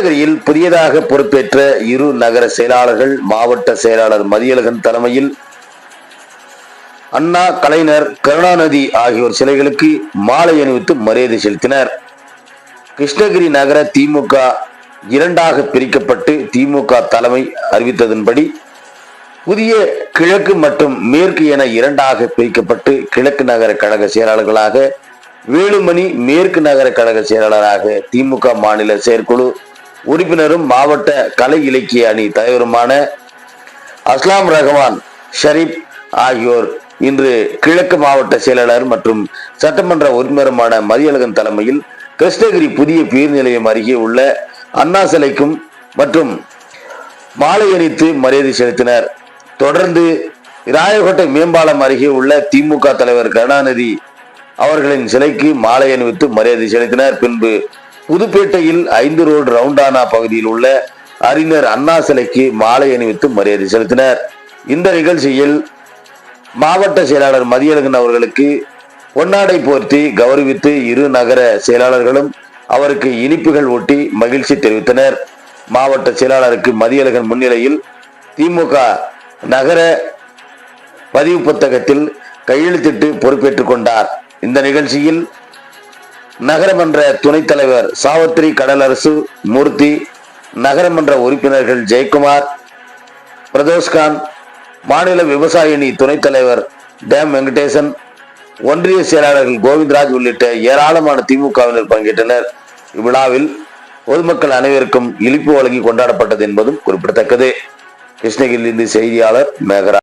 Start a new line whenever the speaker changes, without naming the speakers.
கிருஷ்ணகிரியில் புதியதாக பொறுப்பேற்ற இரு நகர செயலாளர்கள் மாவட்ட செயலாளர் மதியழகன் தலைமையில் அண்ணா கலைஞர் கருணாநிதி ஆகியோர் சிலைகளுக்கு மாலை அணிவித்து மரியாதை செலுத்தினர். கிருஷ்ணகிரி நகர திமுக இரண்டாக பிரிக்கப்பட்டு திமுக தலைமை அறிவித்ததன்படி புதிய கிழக்கு மற்றும் மேற்கு என இரண்டாக பிரிக்கப்பட்டு கிழக்கு நகர கழக செயலாளர்களாக வேலுமணி மேற்கு நகர கழக செயலாளராக திமுக மாநில செயற்குழு உறுப்பினரும் மாவட்ட கலை இலக்கிய அணி தலைவருமான அஸ்லாம் ரஹ்மான் ஷரீப் ஆகியோர் இன்று கிழக்கு மாவட்ட செயலாளர் மற்றும் சட்டமன்ற உறுப்பினருமான மதியழகன் தலைமையில் கிருஷ்ணகிரி புதிய பேர் நிலையம் அருகே உள்ள அண்ணா சிலைக்கும் மற்றும் மாலை அணித்து மரியாதை செலுத்தினர். தொடர்ந்து ராயக்கோட்டை மேம்பாலம் அருகே உள்ள திமுக தலைவர் கருணாநிதி அவர்களின் சிலைக்கு மாலை அணிவித்து மரியாதை செலுத்தினர். பின்பு புதுப்பேட்டையில் ஐந்து ரோடு ரவுண்டானா பகுதியில் உள்ள அறிஞர் அண்ணா சிலைக்கு மாலை அணிவித்து மரியாதை செலுத்தினர். இந்த நிகழ்ச்சியில் மாவட்ட செயலாளர் மதியழகன் அவர்களுக்கு பொன்னாடை போர்த்தி கௌரவித்து இரு நகர செயலாளர்களும் அவருக்கு இனிப்புகள் ஒட்டி மகிழ்ச்சி தெரிவித்தனர். மாவட்ட செயலாளருக்கு மதியழகன் முன்னிலையில் திமுக நகர பதிவு புத்தகத்தில் கையெழுத்திட்டு பொறுப்பேற்றுக் கொண்டார். இந்த நிகழ்ச்சியில் நகரமன்ற துணைத் தலைவர் சாவத்திரி கடலரசு மூர்த்தி நகரமன்ற உறுப்பினர்கள் ஜெயக்குமார் பிரதோஷ்கான் மாநில விவசாயணி துணைத் தலைவர் டேம் வெங்கடேசன் ஒன்றிய செயலாளர்கள் கோவிந்தராஜ் உள்ளிட்ட ஏராளமான திமுகவினர் பங்கேற்றனர். இவ்விழாவில் பொதுமக்கள் அனைவருக்கும் இழிப்பு வழங்கி கொண்டாடப்பட்டது என்பதும் குறிப்பிடத்தக்கது. கிருஷ்ணகிரியிலிருந்து செய்தியாளர் மேகரா.